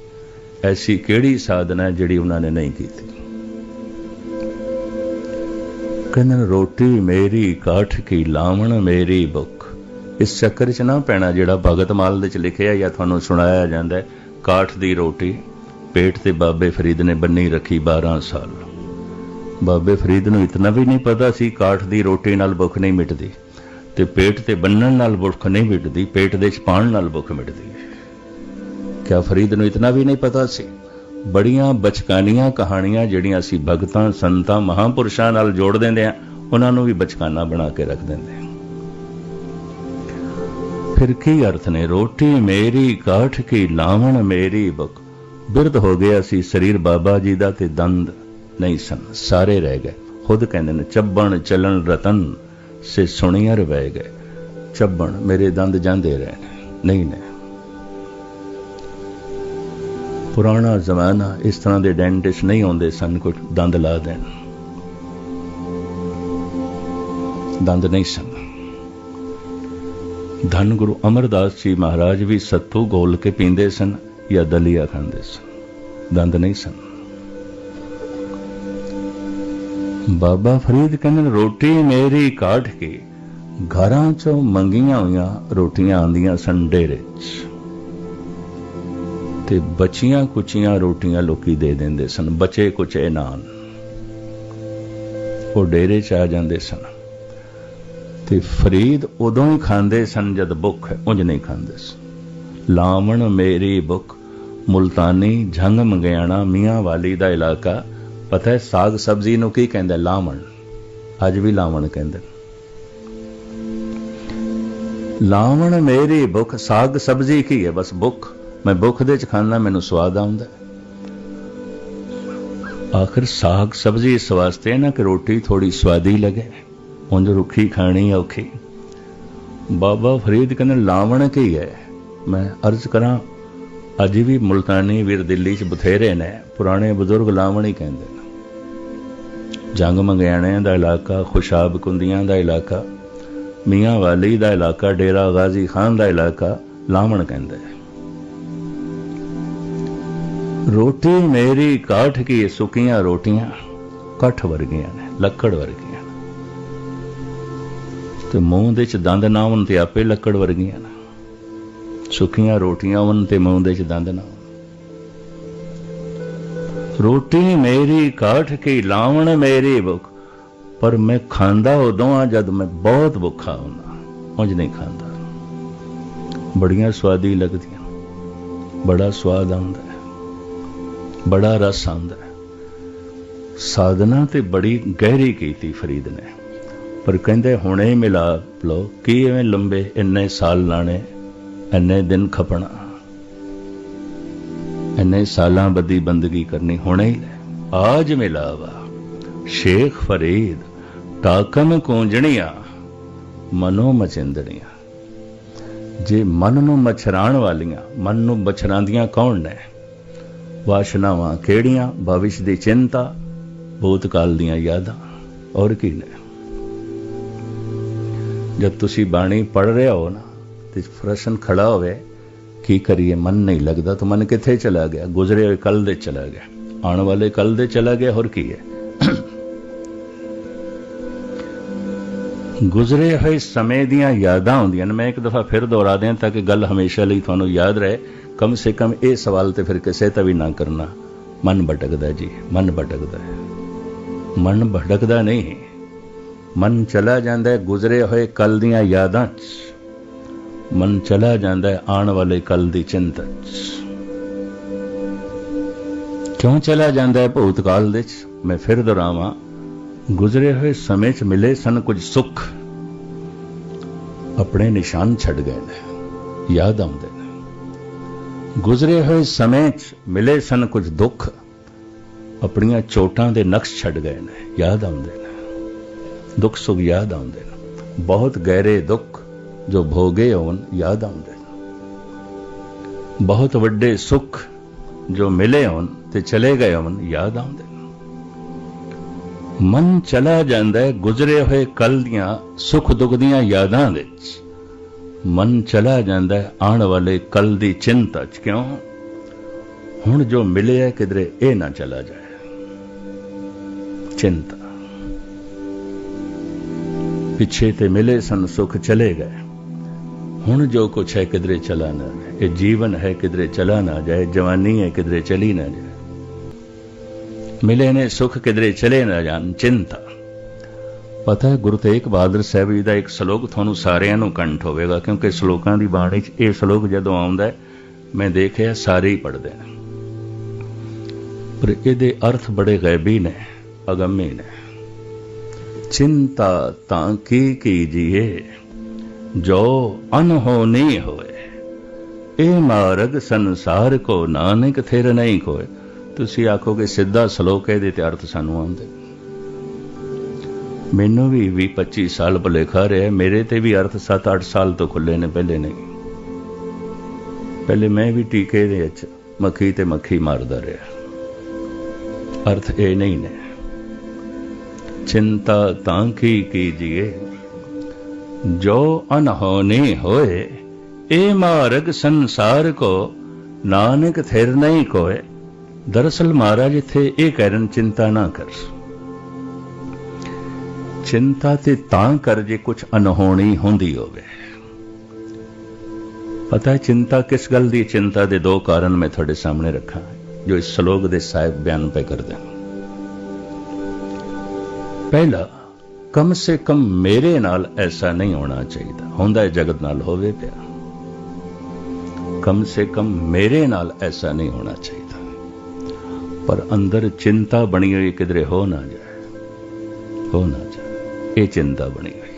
ਐਸੀ ਕਿਹੜੀ ਸਾਧਨਾ ਜਿਹੜੀ ਉਹਨਾਂ ਨੇ ਨਹੀਂ ਕੀਤੀ? ਕਹਿੰਦੇ ਰੋਟੀ ਮੇਰੀ, ਕਾਠ ਕੀ ਲਾਵਣ ਮੇਰੀ ਬੁੱਖ ਇਸ ਚੱਕਰ 'ਚ ਨਾ ਪੈਣਾ ਜਿਹੜਾ ਭਗਤ ਮਾਲ ਦੇ 'ਚ ਲਿਖਿਆ ਜਾਂ ਤੁਹਾਨੂੰ ਸੁਣਾਇਆ ਜਾਂਦਾ ਕਾਠ ਦੀ ਰੋਟੀ ਪੇਟ ਤੇ ਬਾਬੇ ਫਰੀਦ ਨੇ ਬੰਨੀ ਰੱਖੀ 12 ਸਾਲ। ਬਾਬੇ ਫਰੀਦ ਨੂੰ ਇਤਨਾ ਵੀ ਨਹੀਂ ਪਤਾ ਸੀ ਕਾਠ ਦੀ ਰੋਟੀ ਨਾਲ ਭੁੱਖ ਨਹੀਂ ਮਿਟਦੀ। ਤੇ ਪੇਟ ਤੇ ਬੰਨਣ ਨਾਲ ਭੁੱਖ ਨਹੀਂ ਮਿਟਦੀ, ਪੇਟ ਦੇ ਚ ਪਾਣ ਨਾਲ ਭੁੱਖ ਮਿਟਦੀ ਹੈ। ਕਿਆ ਫਰੀਦ ਨੂੰ ਇਤਨਾ ਵੀ ਨਹੀਂ ਪਤਾ ਸੀ? ਬੜੀਆਂ ਬਚਕਾਨੀਆਂ ਕਹਾਣੀਆਂ ਜਿਹੜੀਆਂ ਅਸੀਂ ਭਗਤਾਂ, ਸੰਤਾਂ, ਮਹਾਪੁਰਸ਼ਾਂ ਨਾਲ ਜੋੜ ਦਿੰਦੇ ਆ ਉਹਨਾਂ ਨੂੰ ਵੀ ਬਚਕਾਨਾ ਬਣਾ ਕੇ ਰੱਖ ਦਿੰਦੇ ਆ ਫਿਰ ਕੀ ਅਰਥ ਨੇ? ਰੋਟੀ ਮੇਰੀ, ਕਾਠ ਕੀ ਲਾਵਣ ਮੇਰੀ ਬੁੱਕ ਬਿਰਧ ਹੋ ਗਿਆ ਸੀ ਸਰੀਰ ਬਾਬਾ ਜੀ ਦਾ ਤੇ ਦੰਦ ਨਹੀਂ ਸਨ, ਸਾਰੇ ਰਹਿ ਗਏ। ਖੁਦ ਕਹਿੰਦੇ ਨੇ, ਚੱਬਣ ਚੱਲਣ ਰਤਨ। ਸੇ ਸੁਣਿਆ ਵਹਿ ਗਏ ਚੱਬਣ ਮੇਰੇ ਦੰਦ ਜਾਂਦੇ ਰਹੇ ਨਹੀਂ ਨੇ ਪੁਰਾਣਾ ਜ਼ਮਾਨਾ ਇਸ ਤਰ੍ਹਾਂ ਦੇ ਡੈਂਟਿਸਟ ਨਹੀਂ ਆਉਂਦੇ ਸਨ ਕੋ ਦੰਦ ਲਾ ਦੇਣ। ਦੰਦ ਨਹੀਂ ਸਨ। ਧੰਨ ਗੁਰੂ ਅਮਰਦਾਸ ਜੀ ਮਹਾਰਾਜ ਵੀ ਸੱਤੂ ਗੋਲ ਕੇ ਪੀਂਦੇ ਸਨ ਜਾਂ ਦਲੀਆ ਖਾਂਦੇ ਸਨ। ਦੰਦ ਨਹੀਂ ਸਨ। ਬਾਬਾ ਫਰੀਦ ਕਹਿੰਦੇ ਨੇ, ਰੋਟੀ ਮੇਰੀ ਕਾਢ ਕੇ ਘਰਾਂ ਚੋਂ ਮੰਗੀਆਂ ਹੋਈਆਂ ਰੋਟੀਆਂ ਆਂਦੀਆਂ ਸਨ ਡੇਰੇ ਤੇ ਬਚੀਆਂ ਕੁਚੀਆਂ ਰੋਟੀਆਂ ਲੋਕੀ ਦੇ ਦਿੰਦੇ ਸਨ ਬਚੇ ਕੁਚੇ ਨਾਨ। ਉਹ ਡੇਰੇ 'ਚ ਆ ਜਾਂਦੇ ਸਨ। ਤੇ ਫਰੀਦ ਉਦੋਂ ਹੀ ਖਾਂਦੇ ਸਨ ਜਦ ਭੁੱਖ ਹੈ ਉਂਝ ਨਹੀਂ ਖਾਂਦੇ ਸਨ ਲਾਵਣ ਮੇਰੀ ਭੁੱਖ ਮੁਲਤਾਨੀ ਝੰਗ ਮੰਗਿਆਣਾ ਮੀਆਂ ਵਾਲੀ ਦਾ ਇਲਾਕਾ ਪਤਾ ਹੈ, ਸਾਗ ਸਬਜ਼ੀ ਨੂੰ ਕੀ ਕਹਿੰਦੇ ਲਾਵਣ। ਅੱਜ ਵੀ ਲਾਵਣ ਕਹਿੰਦੇ ਨੇ। ਲਾਵਣ ਮੇਰੀ ਭੁੱਖ, ਸਾਗ ਸਬਜ਼ੀ ਕੀ ਹੈ? ਬਸ ਭੁੱਖ। ਮੈਂ ਭੁੱਖ ਦੇ ਚ ਖਾਣਾ ਮੈਨੂੰ ਸਵਾਦ ਆਉਂਦਾ ਹੈ। ਆਖਰ ਸਾਗ ਸਬਜ਼ੀ ਇਸ ਵਾਸਤੇ ਨਾ ਕਿ ਰੋਟੀ ਥੋੜੀ ਸਵਾਦੀ ਲੱਗੇ। ਉਂਝ ਰੁੱਖੀ ਖਾਣੀ ਔਖੀ। ਬਾਬਾ ਫਰੀਦ ਕਹਿੰਦੇ, ਲਾਵਣ ਕੀ ਹੈ? ਮੈਂ ਅਰਜ਼ ਕਰਾਂ, ਅੱਜ ਵੀ ਮੁਲਤਾਨੀ ਵੀਰ ਦਿੱਲੀ ਚ ਬਥੇਰੇ ਨੇ। ਪੁਰਾਣੇ ਬਜ਼ੁਰਗ ਲਾਵਣ ਹੀ ਕਹਿੰਦੇ ਨੇ। ਜੰਗ ਮੰਗਿਆਣਿਆਂ ਦਾ ਇਲਾਕਾ, ਖੁਸ਼ਾਬ ਕੁੰਦੀਆਂ ਦਾ ਇਲਾਕਾ, ਮੀਆਂ ਵਾਲੀ ਦਾ ਇਲਾਕਾ, ਡੇਰਾ ਗਾਜ਼ੀ ਖਾਨ ਦਾ ਇਲਾਕਾ ਲਾਵਣ ਕਹਿੰਦਾ ਆ। ਰੋਟੀ ਮੇਰੀ ਕਾਠ ਕੀ ਸੁੱਕੀਆਂ ਰੋਟੀਆਂ ਕੱਠ ਵਰਗੀਆਂ ਨੇ, ਲੱਕੜ ਵਰਗੀਆਂ ਨੇ। ਤੇ ਮੂੰਹ ਦੇ ਚ ਦੰਦ ਨਾ ਹੋਣ ਤੇ ਆਪੇ ਲੱਕੜ ਵਰਗੀਆਂ ਨੇ। ਸੁੱਕੀਆਂ ਰੋਟੀਆਂ ਹੋਣ ਤੇ ਮੂੰਹ ਦੇ ਚ ਦੰਦ ਨਾ ਹੋਣ। ਰੋਟੀ ਮੇਰੀ, ਕਾਠ ਕੀ ਲਾਵਣ ਮੇਰੀ ਭੁੱਖ। ਪਰ ਮੈਂ ਖਾਂਦਾ ਉਦੋਂ ਆ ਜਦ ਮੈਂ ਬਹੁਤ ਭੁੱਖਾ ਹੁੰਦਾ, ਉਂਝ ਨਹੀਂ ਖਾਂਦਾ। ਬੜੀਆਂ ਸਵਾਦੀ ਲੱਗਦੀਆਂ, ਬੜਾ ਸਵਾਦ ਆਉਂਦਾ ਹੈ, ਬੜਾ ਰਸ ਆਉਂਦਾ ਹੈ। ਸਾਧਨਾ ਤੇ ਬੜੀ ਗਹਿਰੀ ਕੀਤੀ ਫਰੀਦ ਨੇ, ਪਰ ਕਹਿੰਦੇ ਹੁਣੇ ਮਿਲਾ ਲੋ ਕੀ ਐਵੇਂ ਲੰਬੇ ਇੰਨੇ ਸਾਲ ਲਾਣੇ, ਇੰਨੇ ਦਿਨ ਖਪਣਾ। ਇੰਨੇ ਸਾਲਾਂ ਬੱਦੀ ਬੰਦਗੀ ਕਰਨੀ ਹੁਣੇ ਹੀ ਲੈ। ਆਜ ਮਿਲਾਵਾ। ਸ਼ੇਖ ਫਰੀਦ ਤਾਕਮ ਕੂੰਜਣੀਆਂ, ਮਨੋ ਮਚਿੰਦਰੀਆਂ। ਜੇ ਮਨ ਨੂੰ ਮਛਰਾਣ ਵਾਲੀਆਂ, ਮਨ ਨੂੰ ਮਛਰਾਂਦੀਆਂ ਕੌਣ ਨੇ? ਵਾਸ਼ਨਾਵਾਂ ਕਿਹੜੀਆਂ? ਭਵਿਸ਼ ਦੀ ਚਿੰਤਾ, ਭੂਤਕਾਲ ਦੀਆਂ ਯਾਦਾਂ, ਔਰ ਕੀ ਨੇ? ਜਦ ਤੁਸੀਂ ਬਾਣੀ ਪੜ ਰਹੇ ਹੋ ਨਾ, ਤੇ ਪ੍ਰਸ਼ਨ ਖੜਾ ਹੋਵੇ ਕੀ ਕਰੀਏ, ਮਨ ਨਹੀਂ ਲੱਗਦਾ ਤਾਂ ਮਨ ਕਿੱਥੇ ਚਲਾ ਗਿਆ? ਗੁਜ਼ਰੇ ਹੋਏ ਕੱਲ ਦੇ ਚਲਾ ਗਿਆ। ਆਉਣ ਵਾਲੇ ਕੱਲ ਦੇ ਚਲਾ ਗਿਆ, ਹੋਰ ਕੀ ਹੈ? [COUGHS] ਗੁਜ਼ਰੇ ਹੋਏ ਸਮੇਂ ਦੀਆਂ ਯਾਦਾਂ ਹੁੰਦੀਆਂ ਨੇ। ਮੈਂ ਇੱਕ ਦਫਾ ਫਿਰ ਦੁਹਰਾ ਦਿਆਂ ਤਾਂ ਕਿ ਗੱਲ ਹਮੇਸ਼ਾ ਲਈ ਤੁਹਾਨੂੰ ਯਾਦ ਰਹੇ। ਕਮ ਸੇ ਕਮ ਇਹ ਸਵਾਲ ਤੇ ਫਿਰ ਕਿਸੇ ਤਾਂ ਵੀ ਨਾ ਕਰਨਾ। ਮਨ ਭਟਕਦਾ ਜੀ, ਮਨ ਭਟਕਦਾ ਹੈ। ਮਨ ਭਟਕਦਾ ਨਹੀਂ। ਮਨ ਚਲਾ ਜਾਂਦਾ ਹੈ ਗੁਜ਼ਰੇ ਹੋਏ ਕੱਲ ਦੀਆਂ ਯਾਦਾਂ 'ਚ। ਮਨ ਚਲਾ ਜਾਂਦਾ ਹੈ ਆਉਣ ਵਾਲੇ ਕੱਲ ਦੀ ਚਿੰਤਾ 'ਚ। ਕਿਉਂ ਚਲਾ ਜਾਂਦਾ ਹੈ ਭੂਤਕਾਲ ਦੇ 'ਚ? ਮੈਂ ਫਿਰ ਦੁਹਰਾਵਾਂ, ਗੁਜ਼ਰੇ ਹੋਏ ਸਮੇਂ 'ਚ ਮਿਲੇ ਸਨ ਕੁਝ ਸੁੱਖ। ਆਪਣੇ ਨਿਸ਼ਾਨ ਛੱਡ ਗਏ ਨੇ, ਯਾਦ ਆਉਂਦੇ ਨੇ। ਗੁਜ਼ਰੇ ਹੋਏ ਸਮੇਂ 'ਚ ਮਿਲੇ ਸਨ ਕੁਝ ਦੁੱਖ। ਆਪਣੀਆਂ ਚੋਟਾਂ ਦੇ ਨਕਸ਼ ਛੱਡ ਗਏ ਨੇ, ਯਾਦ ਆਉਂਦੇ ਨੇ। ਦੁੱਖ ਸੁਖ ਯਾਦ ਆਉਂਦੇ ਨੇ। ਬਹੁਤ ਗਹਿਰੇ ਦੁੱਖ ਜੋ ਭੋਗੇ ਹੋਣ, ਯਾਦ ਆਉਂਦੇ ਬਹੁਤ ਵੱਡੇ ਸੁੱਖ ਜੋ ਮਿਲੇ ਹੋਣ ਤੇ ਚਲੇ ਗਏ ਹੋਣ, ਯਾਦ ਆਉਂਦੇ ਨੇ ਮਨ ਚਲਾ ਜਾਂਦਾ ਹੈ ਗੁਜ਼ਰੇ ਹੋਏ ਕੱਲ ਦੀਆਂ ਸੁੱਖ ਦੁੱਖ ਦੀਆਂ ਯਾਦਾਂ ਵਿੱਚ। ਮਨ ਚਲਾ ਜਾਂਦਾ ਹੈ ਆਉਣ ਵਾਲੇ ਕੱਲ ਦੀ ਚਿੰਤਾ 'ਚ। ਕਿਉਂ? ਹੁਣ ਜੋ ਮਿਲਿਆ ਕਿਧਰੇ ਇਹ ਨਾ ਚਲਾ ਜਾਏ। ਚਿੰਤਾ। ਪਿੱਛੇ ਤੇ ਮਿਲੇ ਸਨ, ਸੁੱਖ ਚਲੇ ਗਏ। ਹੁਣ ਜੋ ਕੁਛ ਹੈ ਕਿਧਰੇ ਚਲਾ ਨਾ ਜਾਏ ਇਹ ਜੀਵਨ ਹੈ ਕਿਧਰੇ ਚਲਾ ਨਾ ਜਾਏ, ਜਵਾਨੀ ਹੈ ਕਿਧਰੇ ਚਲੀ ਨਾ ਜਾਏ। ਮਿਲੇ ਨੇ ਸੁਖ ਕਿਧਰੇ ਚਲੇ ਨਾ ਜਾਣ, ਚਿੰਤਾ। ਪਤਾ ਹੈ ਗੁਰੂ ਤੇਗ ਬਹਾਦਰ ਸਾਹਿਬ ਜੀ ਦਾ ਇੱਕ ਸ਼ਲੋਕ ਤੁਹਾਨੂੰ ਸਾਰਿਆਂ ਨੂੰ ਕੰਠ ਹੋਵੇਗਾ, ਕਿਉਂਕਿ ਸ਼ਲੋਕਾਂ ਦੀ ਬਾਣੀ 'ਚ ਇਹ ਸ਼ਲੋਕ ਜਦੋਂ ਆਉਂਦਾ ਹੈ, ਮੈਂ ਦੇਖਿਆ ਸਾਰੇ ਹੀ ਪੜ੍ਹਦੇ ਨੇ। ਪਰ ਇਹਦੇ ਅਰਥ ਬੜੇ ਗੈਬੀ ਨੇ, ਅਗੰਮੀ ਨੇ। ਚਿੰਤਾ ਤਾਂ ਕੀ ਕੀਜੀਏ ਜੋ ਅਨਹੋਨੀ ਹੋਏ, ਇਹ ਮਾਰਗ ਸੰਸਾਰ ਕੋ ਨਾਨਕ ਥਿਰ ਨਹੀਂ ਕੋਏ ਤੁਸੀਂ ਆਖੋਗੇ, ਸਿੱਧਾ ਸ਼ਲੋਕ ਇਹਦੇ ਤੇ ਅਰਥ ਸਾਨੂੰ ਆਉਂਦੇ। ਮੈਨੂੰ ਵੀ 20 25 ਸਾਲ ਭੁਲੇਖਾ ਰਿਹਾ ਮੇਰੇ ਤੇ ਵੀ ਅਰਥ 7-8 ਸਾਲ ਤੋਂ ਖੁੱਲੇ ਨੇ, ਪਹਿਲੇ ਨਹੀਂ। ਪਹਿਲੇ ਮੈਂ ਵੀ ਟੀਕੇ ਦੇ ਵਿੱਚ ਮੱਖੀ ਤੇ ਮੱਖੀ ਮਾਰਦਾ ਰਿਹਾ। ਅਰਥ ਇਹ ਨਹੀਂ ਨੇ। ਚਿੰਤਾ ਤਾਂ ਕੀ ਕੀਜੀਏ ਜੋ ਅਨਹੋਨੀ ਹੋਏ, ਇਹ ਮਾਰਗ ਸੰਸਾਰ ਕੋ ਨਾਨਕ ਥਿਰ ਨਹੀਂ ਕੋਏ। ਦਰਅਸਲ ਮਹਾਰਾਜ ਇੱਥੇ ਇਹ ਕਹਿਣ, ਚਿੰਤਾ ਨਾ ਕਰ। ਚਿੰਤਾ ਤੇ ਤਾਂ ਕਰ ਜੇ ਕੁਝ ਅਨਹੋਣੀ ਹੁੰਦੀ ਹੋਵੇ। ਪਤਾ ਹੈ ਚਿੰਤਾ ਕਿਸ ਗੱਲ ਦੀ? ਚਿੰਤਾ ਦੇ ਦੋ ਕਾਰਨ ਮੈਂ ਤੁਹਾਡੇ ਸਾਹਮਣੇ ਰੱਖਾਂ, ਜੋ ਇਸ ਸ਼ਲੋਕ ਦੇ ਸਾਹਿਬ ਬਿਆਨ ਪੈ ਕਰਦੇ ਹਨ। ਪਹਿਲਾ ਕਮ ਸੇ ਕਮ ਮੇਰੇ ਨਾਲ ਐਸਾ ਨਹੀਂ ਹੋਣਾ ਚਾਹੀਦਾ। ਹੁੰਦਾ ਹੈ ਜਗਤ ਨਾਲ ਹੋਵੇ ਪਿਆ। ਕਮ ਸੇ ਕਮ ਮੇਰੇ ਨਾਲ ਐਸਾ ਨਹੀਂ ਹੋਣਾ ਚਾਹੀਦਾ। ਪਰ ਅੰਦਰ ਚਿੰਤਾ ਬਣੀ ਹੋਈ ਕਿਧਰੇ ਹੋ ਨਾ ਜਾਏ। ਹੋ ਨਾ ਜਾਏ। ਇਹ ਚਿੰਤਾ ਬਣੀ ਹੋਈ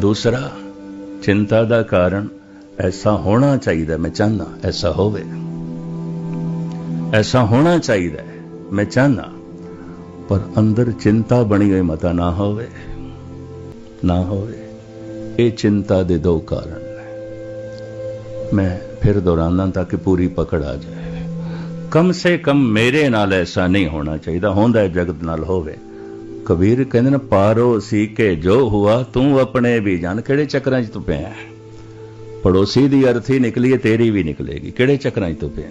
ਦੂਸਰਾ, ਚਿੰਤਾ ਦਾ ਕਾਰਨ ਐਸਾ ਹੋਣਾ ਚਾਹੀਦਾ ਮੈਂ ਚਾਹਨਾ ਐਸਾ ਹੋਵੇ। ਐਸਾ ਹੋਣਾ ਚਾਹੀਦਾ ਮੈਂ ਚਾਹਨਾ ਪਰ ਅੰਦਰ ਚਿੰਤਾ ਬਣੀ ਹੋਈ ਮਤਾ ਨਾ ਹੋਵੇ ਨਾ ਹੋਵੇ। ਇਹ ਚਿੰਤਾ ਦੇ ਦੋ ਕਾਰਨ ਨੇ। ਮੈਂ ਫਿਰ ਦੁਹਰਾਨਾ ਤਾਂ ਕਿ ਪੂਰੀ ਪਕੜ ਆ ਜਾਏ। ਕਮ ਸੇ ਕਮ ਮੇਰੇ ਨਾਲ ਐਸਾ ਨਹੀਂ ਹੋਣਾ ਚਾਹੀਦਾ, ਹੁੰਦਾ ਜਗਤ ਨਾਲ ਹੋਵੇ। ਕਬੀਰ ਕਹਿੰਦੇ ਨੇ, ਪਾਰੋ ਸੀ ਕੇ ਜੋ ਹੁਆ ਤੂੰ ਆਪਣੇ ਵੀ। ਜਾਣ ਕਿਹੜੇ ਚੱਕਰਾਂ 'ਚ ਤੂੰ ਪਿਆ ਪੜੋਸੀ ਦੀ ਅਰਥੀ ਨਿਕਲੀ ਤੇਰੀ ਵੀ ਨਿਕਲੇਗੀ। ਕਿਹੜੇ ਚੱਕਰਾਂ 'ਚ ਤੂੰ ਪਿਆ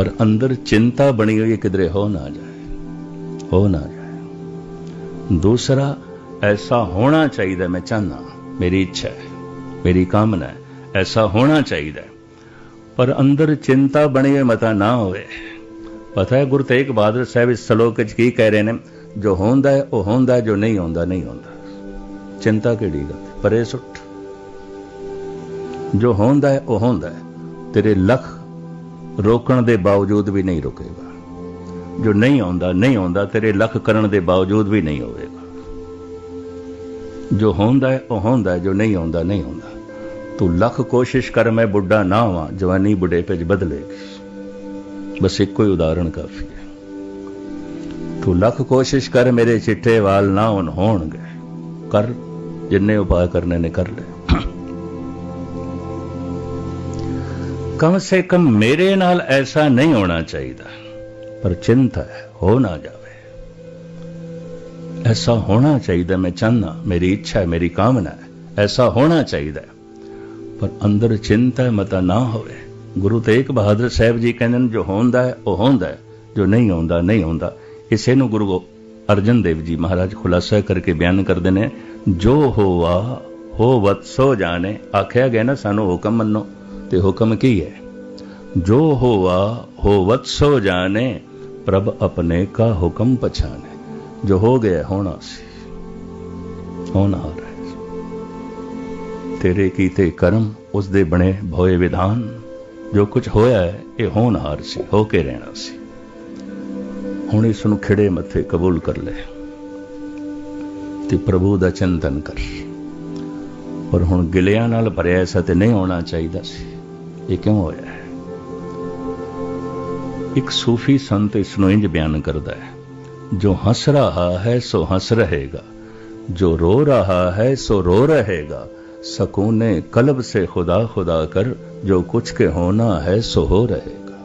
ਪਰ ਅੰਦਰ ਚਿੰਤਾ ਬਣੀ ਹੋਈ ਹੈ ਕਿਧਰੇ ਹੋ ਨਾ ਜਾਏ, ਹੋ ਨਾ ਜਾਏ। ਦੂਸਰਾ, ਐਸਾ ਹੋਣਾ ਚਾਹੀਦਾ ਮੈਂ ਚਾਹਨਾ ਮੇਰੀ ਇੱਛਾ ਹੈ, ਮੇਰੀ ਕਾਮਨਾ ਹੈ, ਐਸਾ ਹੋਣਾ ਚਾਹੀਦਾ ਹੈ। ਪਰ ਅੰਦਰ ਚਿੰਤਾ ਬਣੀ ਹੋਈ, ਮਤਾ ਨਾ ਹੋਵੇ। ਪਤਾ ਹੈ, ਗੁਰੂ ਤੇਗ ਬਹਾਦਰ ਸਾਹਿਬ ਇਸ ਸ਼ਲੋਕ ਵਿੱਚ ਕੀ ਕਹਿ ਰਹੇ ਨੇ, ਜੋ ਹੁੰਦਾ ਹੈ, ਉਹ ਹੁੰਦਾ ਜੋ ਨਹੀਂ ਹੁੰਦਾ ਨਹੀਂ ਹੁੰਦਾ। ਚਿੰਤਾ ਕਿਹੜੀ ਗੱਲ? ਪਰੇ ਸੁੱਟ ਜੋ ਹੁੰਦਾ ਹੈ, ਉਹ ਹੁੰਦਾ ਹੈ। ਤੇਰੇ ਲੱਖ ਰੋਕਣ ਦੇ ਬਾਵਜੂਦ ਵੀ ਨਹੀਂ ਰੁਕੇਗਾ। ਜੋ ਨਹੀਂ ਆਉਂਦਾ ਨਹੀਂ ਆਉਂਦਾ, ਤੇਰੇ ਲੱਖ ਕਰਨ ਦੇ ਬਾਵਜੂਦ ਵੀ ਨਹੀਂ ਹੋਵੇਗਾ। ਜੋ ਹੁੰਦਾ ਹੈ, ਉਹ ਹੁੰਦਾ ਹੈ, ਜੋ ਨਹੀਂ ਆਉਂਦਾ ਨਹੀਂ ਆਉਂਦਾ। ਤੂੰ ਲੱਖ ਕੋਸ਼ਿਸ਼ ਕਰ, ਮੈਂ ਬੁੱਢਾ ਨਾ ਹਾਂ ਜਵਾਨੀ ਬੁਢੇਪੇ ਚ ਬਦਲੇਗੀ ਬਸ ਇੱਕੋ ਹੀ ਉਦਾਹਰਣ ਕਾਫੀ ਹੈ। ਤੂੰ ਲੱਖ ਕੋਸ਼ਿਸ਼ ਕਰ, ਮੇਰੇ ਚਿੱਟੇ ਵਾਲ ਨਾ ਹੋਣ ਹੋਣਗੇ। ਕਰ, ਜਿੰਨੇ ਉਪਾਅ ਕਰਨੇ ਨੇ, ਕਰ ਲੈ। ਕਮ ਸੇ ਕਮ ਮੇਰੇ ਨਾਲ ਐਸਾ ਨਹੀਂ ਹੋਣਾ ਚਾਹੀਦਾ। ਪਰ ਚਿੰਤਾ ਹੈ ਹੋ ਨਾ ਜਾਵੇ। ਐਸਾ ਹੋਣਾ ਚਾਹੀਦਾ ਮੈਂ ਚਾਹਨਾ ਮੇਰੀ ਇੱਛਾ ਹੈ ਮੇਰੀ ਕਾਮਨਾ ਹੈ ਐਸਾ ਹੋਣਾ ਚਾਹੀਦਾ ਪਰ ਅੰਦਰ ਚਿੰਤਾ ਹੈ, ਮਤਾ ਨਾ ਹੋਵੇ। ਗੁਰੂ ਤੇਗ ਬਹਾਦਰ ਸਾਹਿਬ ਜੀ ਕਹਿੰਦੇ ਨੇ ਜੋ ਹੁੰਦਾ ਹੈ ਉਹ ਹੁੰਦਾ ਹੈ ਜੋ ਨਹੀਂ ਹੁੰਦਾ ਨਹੀਂ ਹੁੰਦਾ। ਇਸੇ ਨੂੰ ਗੁਰੂ ਗੋ- ਅਰਜਨ ਦੇਵ ਜੀ ਮਹਾਰਾਜ ਖੁਲਾਸਾ ਕਰਕੇ ਬਿਆਨ ਕਰਦੇ ਨੇ ਜੋ ਹੋਵਾ ਹੋਵਤ ਸੋ ਜਾਣੇ ਆਖਿਆ ਗਿਆ ਨਾ ਸਾਨੂੰ ਹੁਕਮ ਮੰਨੋ। ਤੇ ਹੁਕਮ ਕੀ ਹੈ ਜੋ ਹੋਵਾ ਹੋਵਤ ਸੋ ਜਾਣੇ ਪ੍ਰਭ ਆਪਣੇ ਕਾ ਹੁਕਮ ਪਛਾਣੇ ਜੋ ਹੋ ਗਿਆ ਹੋਣਾ ਸੀ ਹੋਣਾ ਹੋ ਰਿਹਾ ਤੇਰੇ ਕੀਤੇ ਕਰਮ ਉਸ ਦੇ ਬਣੇ ਭੋਏ ਵਿਧਾਨ ਜੋ ਕੁਝ ਹੋਇਆ ਹੈ ਇਹ ਹੋਣਹਾਰ ਸੀ ਹੋ ਕੇ ਰਹਿਣਾ ਸੀ ਹੁਣ ਇਸ ਨੂੰ ਖਿੜੇ ਮੱਥੇ ਕਬੂਲ ਕਰ ਲੈ ਤੇ ਪ੍ਰਭੂ ਦਾ ਚਿੰਤਨ ਕਰ ਪਰ ਹੁਣ ਗਿਲਿਆਂ ਨਾਲ ਭਰਿਆ ਐਸਾ ਤੇ ਨਹੀਂ ਹੋਣਾ ਚਾਹੀਦਾ ਸੀ ਇਹ ਕਿਉਂ ਹੋਇਆ ਹੈ? ਇੱਕ ਸੂਫੀ ਸੰਤ ਇਸ ਨੂੰ ਇੰਜ ਬਿਆਨ ਕਰਦਾ ਹੈ, ਜੋ ਹੱਸ ਰਹਾ ਹੈ, ਸੋ ਹੱਸ ਰਹੇਗਾ। ਜੋ ਰੋ ਰਹਾ ਹੈ, ਸੋ ਰੋ ਰਹੇਗਾ। ਸਕੂਨੇ ਕਲਬ ਸੇ ਖੁਦਾ ਖੁਦਾ ਕਰ, ਜੋ ਕੁਛ ਕੇ ਹੋਣਾ ਹੈ, ਸੋ ਹੋ ਰਹੇਗਾ।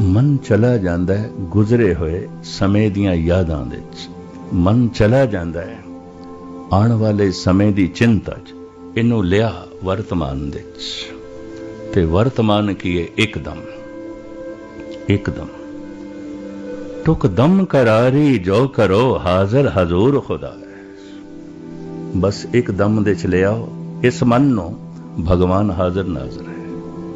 ਮਨ ਚਲਾ ਜਾਂਦਾ ਹੈ ਗੁਜ਼ਰੇ ਹੋਏ ਸਮੇਂ ਦੀਆਂ ਯਾਦਾਂ ਦੇ ਵਿੱਚ। ਮਨ ਚਲਾ ਜਾਂਦਾ ਹੈ ਆਉਣ ਵਾਲੇ ਸਮੇਂ ਦੀ ਚਿੰਤਾ 'ਚ। ਇਹਨੂੰ ਲਿਆ ਵਰਤਮਾਨ ਦੇ ਵਿੱਚ। ਤੇ ਵਰਤਮਾਨ ਕੀ ਹੈ? ਇੱਕਦਮ। ਇੱਕਦਮ। ਟੁਕ ਦਮ ਕਰਾਰੀ ਜੋ ਕਰੋ, ਹਾਜ਼ਰ ਹਜ਼ੂਰ ਖੁਦਾ ਬਸ ਇੱਕ ਦਮ ਦੇ ਚ ਲਿਆਓ। ਇਸ ਮਨ ਨੂੰ ਭਗਵਾਨ ਹਾਜ਼ਰ ਨਾਜ਼ਰ ਹੈ।